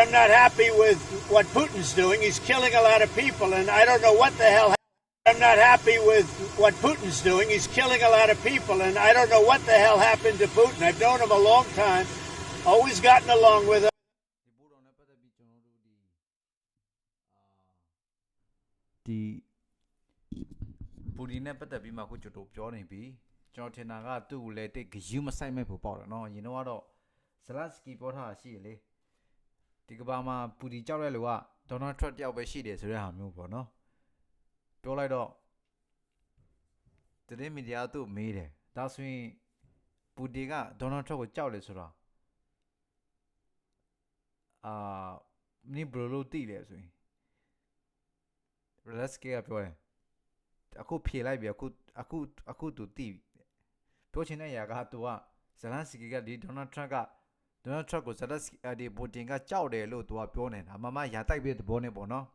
I'm not happy with what Putin's doing. He's killing a lot of people, and I don't know what the hell. I'm not happy with what Putin's doing. He's killing a lot of people, and I don't know what the hell happened to Putin. I've known him a long time, always gotten along with him. ဒီပိုးတော်နဲ့ပတ်သက်ပြီးကျွန်တော်တို့ဒီအာဒီပူဒီနဲ့ပတ်သက်ပြီးမှအခုကျွန်တော်ပြောနေပြီကျွန်တော်ထင်တာကသူ့ကိုလည်းတိတ်ဂယူးမဆိုင်မဲ့ဖို့ပေါ့တယ်နော်ရင်တော့ကတော့ဇလတ်စကီပြောထားတာရှိရလေ ဒီကဘာမှာပူဒီကြောက်တဲ့လူကဒေါ်နယ်ထရန့်တယောက်ပဲရှိတယ်ဆိုတဲ့ဟာမျိုးပေါ့နော်ပြောလိုက်တော့တရင်မီဒီယာသူ့မေးတယ်ဒါဆိုရင်ပူဒီကဒေါ်နယ်ထရန့်ကိုကြောက်လေဆိုတော့အာမင်းဘယ်လိုလုပ်သိလဲဆိုရင် relax ကပြောတယ်အခုဖြေလိုက်ပြီအခုအခုအခုသူသိပြီပြောချင်တဲ့ຢာကသူကဇလန်စကီကဒီဒေါ်နယ်ထရန့်က ဒေါ်နယ်ထရန့်ကိုဇလန်စကီဒီပူတင်ကကြောက်တယ်လို့သူကပြောနေတာမမရာတိုက်ပြီးသဘောနဲ့ပေါ့နော်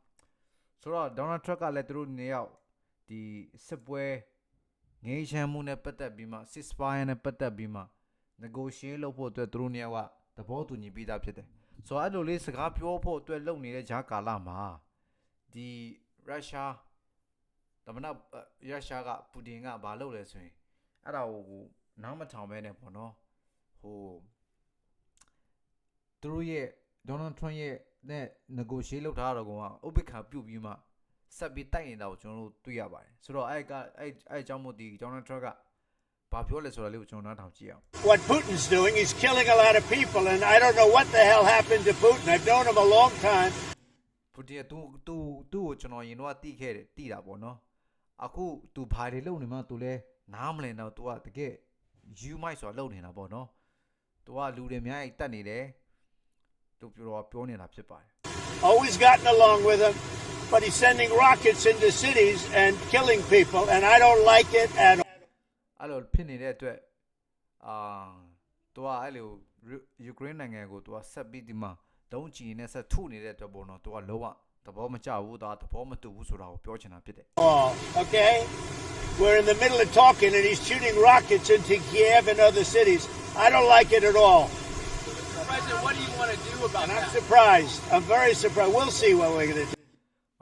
ဆိုတော့ဒေါ်နယ်ထရန့်ကလည်းသူတို့နေရောက်ဒီစစ်ပွဲငေးချမ်းမှုနဲ့ပတ်သက်ပြီးမှ ceasefire နဲ့ပတ်သက်ပြီးမှ negotiate လုပ်ဖို့အတွက်သူတို့နေရာကသဘောတူညီပြီးသားဖြစ်တယ်ဆိုတော့အဲ့လိုလေးစကားပြောဖို့အတွက်လုပ်နေတဲ့ဂျာကာလာမှာဒီရုရှားတမနာရုရှားကပူတင်ကဘာလုပ်လဲဆိုရင်အဲ့ဒါကိုနားမထောင်ပဲနဲ့ပေါ့နော်ဟို သူတို့ရဲ့ဒေါ်နယ်ထရန့်ရဲ့နဲ့ negotiate လုပ်ထားတော့ကောင်ကဥပိ္ပခာပြုတ်ပြီးမှဆက်ပြီးတိုက်နေတာကိုကျွန်တော်တို့တွေ့ရပါတယ်ဆိုတော့အဲ့ကအဲ့အဲ့အကြောင်းမို့ဒီဒေါ်နယ်ထရန့်ကဘာပြောလဲဆိုတာလေးကိုကျွန်တော်နားထောင်ကြည့်အောင် What Putin's doing, he's killing a lot of people, and I don't know what the hell happened to Putin. I've known him a long time. ပူတင်ကသူသူသူ့ကိုကျွန်တော်ရင်တော့တိခဲ့တယ်တိတာပေါ့နော်အခု तू ဘာတွေလုပ်နေမှ तू လဲနားမလည်တော့ तू ကတကယ် you might ဆိုတာလုပ်နေတာပေါ့နော် तू ကလူတွေအများကြီးတတ်နေတယ် तू ပြော Always gotten along with him but he's sending rockets into cities and killing people and I don't like it at all. အဲ့လိုဖြစ်နေတဲ့အတွက်အာသူကအဲ့လိုယူကရိန်းနိုင်ငံကိုသူကဆက်ပြီးဒီမှာဒုံးကျည်နဲ့ဆက်ထုနေတဲ့အတွက်ပေါ့နော်သူကလောကသဘောမကျဘူးဒါသဘောမတူဘူးဆိုတာကိုပြောချင်တာဖြစ်တယ် Oh okay. We're in the middle of talking and he's shooting rockets into Kiev and other cities. I don't like it at all. President, what do you want to do about And I'm that? surprised. I'm very surprised. We'll see what we're going to do.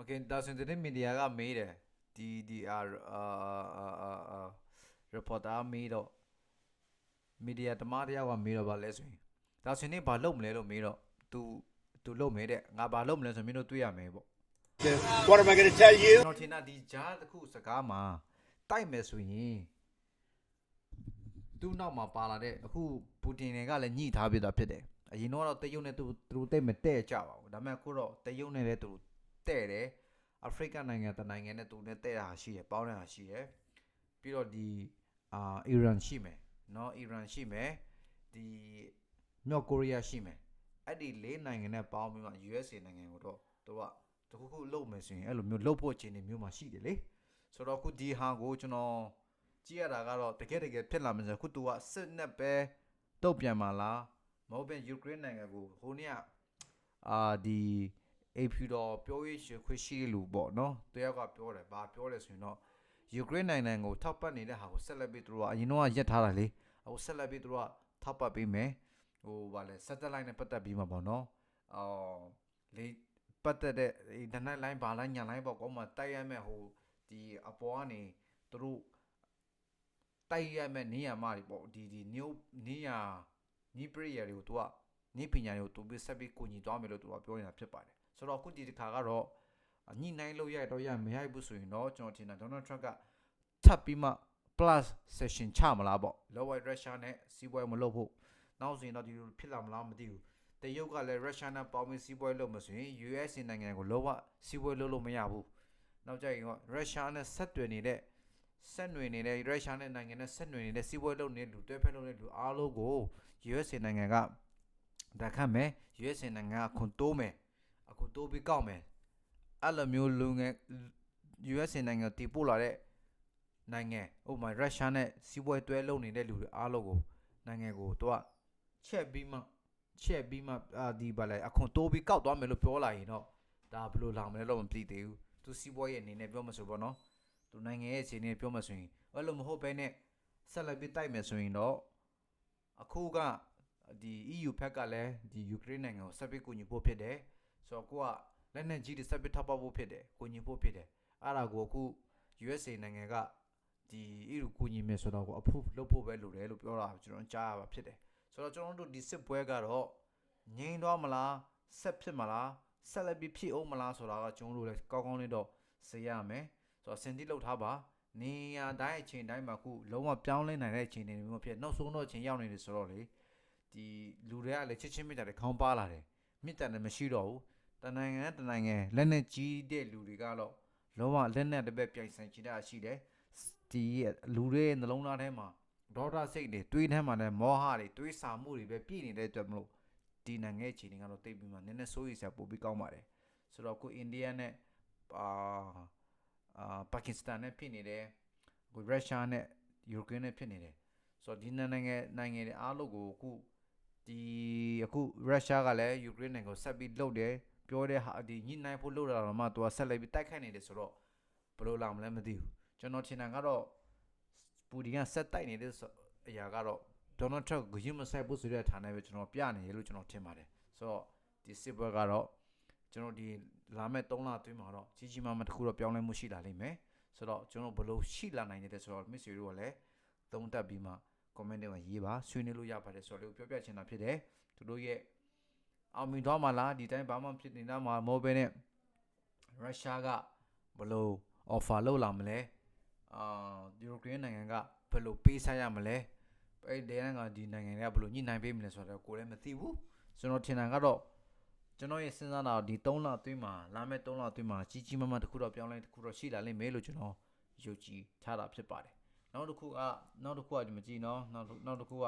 Okay ဒါဆိုရင်ဒီမီဒီယာကမေးတယ်ဒီဒီအာအာအာအာ reporter မေးတော့မီဒီယာတမားတယောက်ကမေးတော့ဗာလဲဆိုရင်ဒါဆိုရင်နေဘာလုပ်မလဲလို့မေးတော့ तू तू လုပ်မယ်တဲ့ငါဘာလုပ်မလဲဆိုရင်မင်းတို့တွေ့ရမယ်ပေါ့ What am I going to tell you? ကျွန်တော်ထင်တာဒီဂျားတစ်ခုစကားမှာတိုက်မယ်ဆိုရင်သူ့နောက်မှာပါလာတဲ့အခုပူတင်တွေကလည်းညှိထားပြတာဖြစ်တယ် အရင်တော့တရုတ်နဲ့သူတို့တိတ်မတဲ့ကြပါဘူးဒါပေမဲ့ခုတော့တရုတ်နဲ့လည်းသူတို့တဲ့တယ်အာဖရိကနိုင်ငံတနိုင်ငံနဲ့သူနဲ့တဲ့တာရှိတယ်ပေါင်းတာရှိတယ်ပြီးတော့ဒီအာအီရန်ရှိမယ်နော်အီရန်ရှိမယ်ဒီမြောက်ကိုရီးယားရှိမယ်အဲ့ဒီ၄နိုင်ငံနဲ့ပေါင်းပြီးမှ USA နိုင်ငံကိုတော့သူကတခုခုလုပ်မယ်ဆိုရင်အဲ့လိုမျိုးလုပ်ဖို့ခြေနေမျိုးမှာရှိတယ်လေဆိုတော့ခုဒီဟာကိုကျွန်တော်ကြည့်ရတာကတော့တကယ်တကယ်ဖြစ်လာမယ်ဆိုခုသူကစစ်နဲ့ပဲတုတ်ပြန်ပါလား မဟုတ်ပြန်ယူကရိန်းနိုင်ငံကိုဟိုနေ့ကအာဒီအေဖြူတော်ပြောရေးရှင်ခွင့်ရှိတဲ့လူပေါ့နော်တယောက်ကပြောတယ်ဘာပြောလဲဆိုရင်တော့ယူကရိန်းနိုင်ငံကိုထောက်ပတ်နေတဲ့ဟာကိုဆက်လက်ပြီးသူတို့ကအရင်တော့ရက်ထားတာလေအခုဆက်လက်ပြီးသူတို့ကထောက်ပတ်ပေးမယ်ဟိုဗာလဲ satellite နဲ့ပတ်သက်ပြီးမှာပေါ့နော်အော်လေပတ်သက်တဲ့ဒီဒနက်လိုင်းဘာလိုင်းညာလိုင်းပေါ့ကောမှတိုက်ရမဲ့ဟိုဒီအပေါ်ကနေသူတို့တိုက်ရမဲ့နေရာမတွေပေါ့ဒီဒီ new နေရာ နီးပရိယာတွေကိုသူကနေပညာတွေကိုသူပြီးဆက်ပြီးကိုညီသွားမယ်လို့သူကပြောနေတာဖြစ်ပါတယ်ဆိုတော့အခုဒီတစ်ခါကတော့ညှိနှိုင်းလို့ရတော့ရမရဘူးဆိုရင်တော့ကျွန်တော်ထင်တာဒေါနယ်ထရန့်ကထပ်ပြီးမှ plus session ချမလားပေါ့လောဝိုက်ရုရှားနဲ့စီးပွားရေးမလုပ်ဖို့နောက်ဆိုရင်တော့ဒီလိုဖြစ်လာမလားမသိဘူးတရုတ်ကလည်းရုရှားနဲ့ပေါင်းပြီးစီးပွားရေးလုပ်မဆိုရင် US နိုင်ငံကိုလောကစီးပွားရေးလုပ်လို့မရဘူး။နောက်ကြရင်ကရုရှားနဲ့ဆက်တွယ်နေတဲ့ဆက်နွယ်နေတဲ့ရုရှားနဲ့နိုင်ငံနဲ့ဆက်နွယ်နေတဲ့စီးပွားရေးလုပ်နေတဲ့လူတွဲဖက်လုပ်နေတဲ့လူအားလုံးကို US နိုင်ငံကဒါခတ်မယ် US နိုင်ငံကခွန်တိုးမယ်အခုတိုးပြီးကောက်မယ်အဲ့လိုမျိုးလူငယ် US နိုင်ငံတီးပို့လာတဲ့နိုင်ငံဥပမာရုရှားနဲ့စီးပွားရေးတွဲလုပ်နေတဲ့လူတွေအားလုံးကိုနိုင်ငံကိုတော့ချက်ပြီးမှချက်ပြီးမှအာဒီပါလေအခွန်တိုးပြီးကောက်သွားမယ်လို့ပြောလာရင်တော့ဒါဘယ်လိုလောင်မလဲတော့မသိသေးဘူးသူစီးပွားရေးအနေနဲ့ပြောမှဆိုပေါ့နော်သူနိုင်ငံရဲ့အခြေအနေပြောမှဆိုရင်အဲ့လိုမဟုတ်ဘဲနဲ့ဆက်လက်ပြီးတိုက်မယ်ဆိုရင်တော့ အခုကဒီ EU ဘက်ကလည်းဒီယူကရိန်းနိုင်ငံကိုဆက်ပြီးကူညီဖို့ဖြစ်တယ်ဆိုတော့ကိုကလက်နက်ကြီးတွေဆက်ပြီးထောက်ပံ့ဖို့ဖြစ်တယ်ကူညီဖို့ဖြစ်တယ်အဲ့ဒါကိုအခု USA နိုင်ငံကဒီ EU ကူညီမယ်ဆိုတော့ကို approve လုပ်ဖို့ပဲလိုတယ်လို့ပြောတာကျွန်တော်ကြားရပါဖြစ်တယ်ဆိုတော့ကျွန်တော်တို့ဒီစစ်ပွဲကတော့ငြိမ်းသွားမလားဆက်ဖြစ်မလားဆက်လက်ပြီးဖြစ်အောင်မလားဆိုတာကကျွန်တော်တို့လည်းကောင်းကောင်းလေးတော့စေရမယ်ဆိုတော့စင်တိလောက်ထားပါ နေရတိုင်းအချိန်တိုင်းမှာခုလုံးဝပြောင်းလဲနိုင်တဲ့အချိန်တွေမျိုးဖြစ်နောက်ဆုံးတော့အချိန်ရောက်နေတယ်ဆိုတော့လေဒီလူတွေကလည်းချစ်ချင်းမေတ္တာတွေခေါင်းပါလာတယ်မေတ္တာလည်းမရှိတော့ဘူးတနိုင်ငံတနိုင်ငံလက်နဲ့ကြီးတဲ့လူတွေကတော့လုံးဝလက်နဲ့တစ်ဘက်ပြိုင်ဆိုင်ချင်တာရှိတယ်ဒီလူတွေရဲ့နှလုံးသားထဲမှာဒေါသစိတ်တွေတွေးထဲမှာလည်းမောဟတွေတွေးဆာမှုတွေပဲပြည့်နေတဲ့အတွက်မလို့ဒီနိုင်ငံရဲ့အခြေအနေကတော့တိတ်ပြီးမှနည်းနည်းစိုးရိမ်စရာပိုပြီးကောင်းပါတယ်ဆိုတော့ကိုအိန္ဒိယနဲ့အာ အာပါကစ္စတန်နဲ့ဖြစ်နေတယ်ကိုရုရှားနဲ့ယူကရိန်းနဲ့ဖြစ်နေတယ်ဆိုတော့ဒီနိုင်ငံနိုင်ငံတွေအားလုံးကိုအခုဒီအခုရုရှားကလည်းယူကရိန်းနိုင်ငံကိုဆက်ပြီးလှုပ်တယ်ပြောတဲ့ဟာဒီညှိနှိုင်းဖို့လှုပ်လာတော့မှသူကဆက်လိုက်ပြီးတိုက်ခိုက်နေတယ်ဆိုတော့ဘယ်လိုလာမလဲမသိဘူးကျွန်တော်ထင်တာကတော့ပူဒီကဆက်တိုက်နေတဲ့အရာကတော့ဒေါ်နယ်ထရန့်ကိုရင်မဆိုင်ဖို့ဆိုတဲ့ဌာနပဲကျွန်တော်ပြနေရလို့ကျွန်တော်ထင်ပါတယ်ဆိုတော့ဒီစစ်ပွဲကတော့ကျွန်တော်ဒီ လာမဲ့3လအတွင်းမှာတော့ကြီးကြီးမားမားတစ်ခုတော့ပြောင်းလဲမှုရှိလာလိမ့်မယ်ဆိုတော့ကျွန်တော်ဘယ်လိုရှိလာနိုင်တယ်ဆိုတော့ miss တို့ကလည်းသုံးသပ်ပြီးမှ comment ထဲမှာရေးပါဆွေးနွေးလို့ရပါတယ်ဆိုတော့လေးကိုပြောပြချင်တာဖြစ်တယ်သူတို့ရဲ့အောင်မြင်သွားမှာလားဒီတိုင်းဘာမှဖြစ်နေတာမှာမဟုတ်ဘဲနဲ့ရုရှားကဘယ်လို offer လုပ်လာမလဲအာယူကရိန်းနိုင်ငံကဘယ်လိုပေးဆိုင်ရမလဲအဲ့ဒီနိုင်ငံကဒီနိုင်ငံတွေကဘယ်လိုညှိနှိုင်းပေးမလဲဆိုတော့ကိုယ်လည်းမသိဘူးကျွန်တော်ထင်တာကတော့ ကျွန်တော်ရဲ့စဉ်းစားတာဒီ3လအတွင်းမှာလာမယ့်3လအတွင်းမှာကြီးကြီးမားမားတစ်ခုတော့ပြောင်းလဲတစ်ခုတော့ရှိလာလိမ့်မယ်လို့ကျွန်တော်ယုံကြည်ထားတာဖြစ်ပါတယ်နောက်တစ်ခုကနောက်တစ်ခုကဒီမကြည့်နော်နောက်တစ်နောက်တစ်ခုက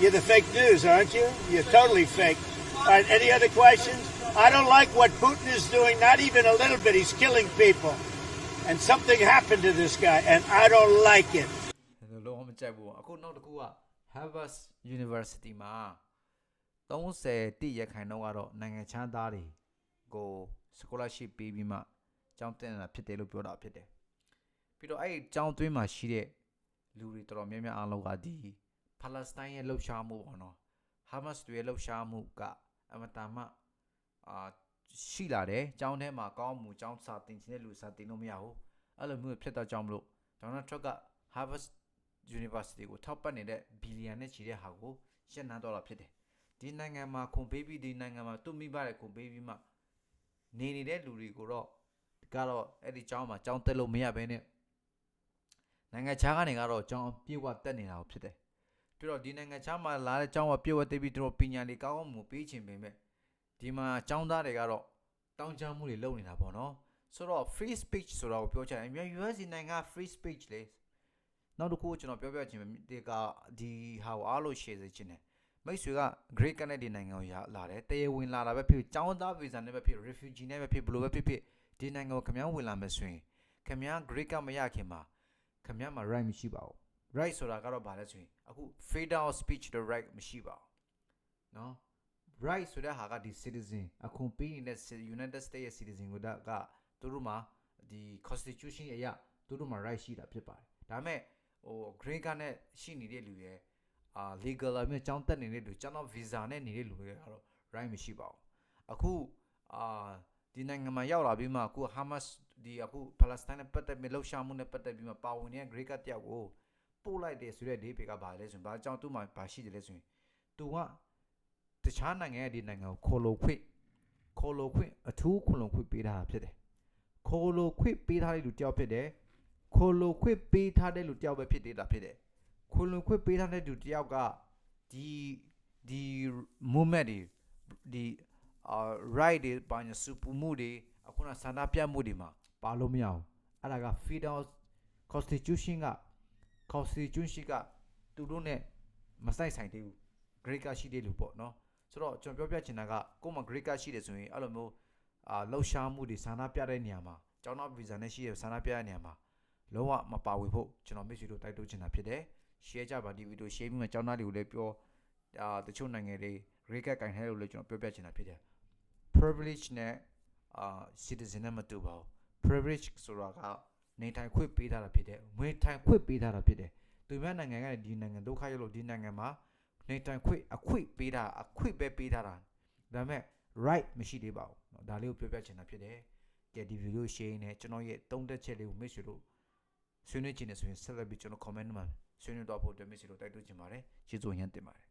You're the fake news, aren't you? You're totally fake. All right, any other questions? I don't like what Putin is doing, not even a little bit. He's killing people. And something happened to this guy, and I don't like it. လုံးဝမကြိုက်ဘူးအခုနောက်တစ်ခုက Harvard University မှာ 30တိရခိုင်တော့ကတော့နိုင်ငံခြားသားတွေကို scholarship ပေးပြီးမှကျောင်းတက်နေတာဖြစ်တယ်လို့ပြောတာဖြစ်တယ်ပြီးတော့အဲ့ဒီကျောင်းသွင်းမှာရှိတဲ့လူတွေတော်တော်များများအားလုံးကဒီပါလက်စတိုင်းရဲ့လှုပ်ရှားမှုပေါ့နော် Hamas တွေရဲ့လှုပ်ရှားမှုကအမတန်မှအာရှိလာတယ်ကျောင်းထဲမှာကောင်းမှုကျောင်းစာသင်ခြင်းတဲ့လူစာသင်လို့မရဘူးအဲ့လိုမျိုးဖြစ်တော့ကြောင်းမလို့ဒေါ်နယ်ထရန့်က Harvard University ကိုထောက်ပံ့နေတဲ့ဘီလီယံနဲ့ချီတဲ့ဟာကိုရှင်းနှံတော့တာဖြစ်တယ် ဒီနိုင်ငံမှာခွန်ပေးပြီးဒီနိုင်ငံမှာသူ့မိဘတဲ့ခွန်ပေးပြီးမှနေနေတဲ့လူတွေကိုတော့ကတော့အဲ့ဒီကျောင်းမှာကျောင်းတက်လို့မရဘဲနဲ့နိုင်ငံခြားကနေကတော့ကျောင်းပြေဝတက်နေတာကိုဖြစ်တယ်ပြီးတော့ဒီနိုင်ငံခြားမှာလာတဲ့ကျောင်းကပြေဝတက်ပြီးသူတို့ပညာလေးကောင်းအောင်မပေးချင်ပေမဲ့ဒီမှာကျောင်းသားတွေကတော့တောင်းချမှုတွေလုပ်နေတာပေါ့နော်ဆိုတော့ free speech ဆိုတော့ပြောချင်တယ်အများ US နိုင်ငံက free speech လေနောက်တစ်ခုကျွန်တော်ပြောပြချင်တယ်ကဒီဟာကိုအားလို့ share စေချင်တယ် မိတ်ဆွေက Great Canada နိုင်ငံကိုရလာတယ်တရားဝင်လာတာပဲဖြစ်ကျောင်းသား visa နဲ့ပဲဖြစ် refugee နဲ့ပဲဖြစ်ဘယ်လိုပဲဖြစ်ဖြစ်ဒီနိုင်ငံကိုခင်ဗျားဝင်လာမယ်ဆိုရင်ခင်ဗျား Great ကမရခင်မှာခင်ဗျားမှာ right မရှိပါဘူး right ဆိုတာကတော့ဗာလဲဆိုရင်အခု freedom of speech တဲ့ right မရှိပါဘူးเนาะ right ဆိုတဲ့ဟာကဒီ citizen အခုပေးနေတဲ့ United States ရဲ့ citizen ကိုဒါကသူတို့မှာဒီ constitution အရသူတို့မှာ right ရှိတာဖြစ်ပါတယ်ဒါပေမဲ့ဟို green card နဲ့ရှိနေတဲ့လူရဲ့ အာ legal အမျိုးကျောင်းတက်နေတဲ့လူကျောင်းတော့ visa နဲ့နေတဲ့လူတွေကတော့ right မရှိပါဘူးအခုအာဒီနိုင်ငံမှာရောက်လာပြီးမှအခု Hamas ဒီအခု Palestine နဲ့ပတ်သက်ပြီးလှုပ်ရှားမှုနဲ့ပတ်သက်ပြီးမှပါဝင်နေတဲ့ green card တယောက်ကိုပို့လိုက်တယ်ဆိုတဲ့ဒေးပေကဘာလဲဆိုရင်ဘာအကြောင်းသူ့မှာဘာရှိတယ်လဲဆိုရင်သူကတခြားနိုင်ငံရဲ့ဒီနိုင်ငံကိုခေါ်လို့ခွင့်ခေါ်လို့ခွင့်အထူးခေါ်လို့ခွင့်ပေးထားတာဖြစ်တယ်ခေါ်လို့ခွင့်ပေးထားတဲ့လူတယောက်ဖြစ်တယ်ခိုလိုခွင့်ပေးထားတဲ့လူတယောက်ပဲဖြစ်နေတာဖြစ်တယ် ခိုလိုခွင့်ပေးထားတဲ့လူတယောက်ကဒီဒီ movement တွေဒီအာ right တွေဘာညာစုပူမှုတွေအခုနဆန္ဒပြမှုတွေမှာပါလို့မရအောင်အဲ့ဒါက freedom constitution က constitution ကသူတို့ ਨੇ မဆိုင်ဆိုင်သေးဘူး great ကရှိသေးလို့ပေါ့နော်ဆိုတော့ကျွန်တော်ပြောပြချင်တာကကိုယ်မှာ great ကရှိတယ်ဆိုရင်အဲ့လိုမျိုးအာလှုပ်ရှားမှုတွေဆန္ဒပြတဲ့နေရာမှာကျောင်းသား visa နဲ့ရှိရဆန္ဒပြတဲ့နေရာမှာလုံးဝမပါဝင်ဖို့ကျွန်တော်မိတ်ဆွေတို့တိုက်တွန်းချင်တာဖြစ်တယ်။ share ကြပါဒီဗီဒီယို share ပြီးမှကျောင်းသားတွေကိုလည်းပြောအာတချို့နိုင်ငံတွေ grade ကင်ထဲလို့လည်းကျွန်တော်ပြောပြချင်တာဖြစ်တယ် privilege နဲ့အာ citizen နဲ့မတူပါဘူး privilege ဆိုတာကနေထိုင်ခွင့်ပေးထားတာဖြစ်တယ်ငွေထိုင်ခွင့်ပေးထားတာဖြစ်တယ်သူများနိုင်ငံကဒီနိုင်ငံဒုက္ခရောက်လို့ဒီနိုင်ငံမှာနေထိုင်ခွင့်အခွင့်ပေးတာအခွင့်ပဲပေးထားတာဒါပေမဲ့ right မရှိသေးပါဘူးเนาะဒါလေးကိုပြောပြချင်တာဖြစ်တယ်ကဲဒီ video share နဲ့ကျွန်တော်ရဲ့တုံးတက်ချက်လေးကို miss လို့ဆွေးနွေးချင်တယ်ဆိုရင် celebrate ကျွန်တော် comment မှာ ဆွေးနွေးသွားဖို့အတွက်မိတ်ဆွေတို့တိုက်တွန်းချင်ပါတယ်ကျေးဇူးအရင်တင်ပါတယ်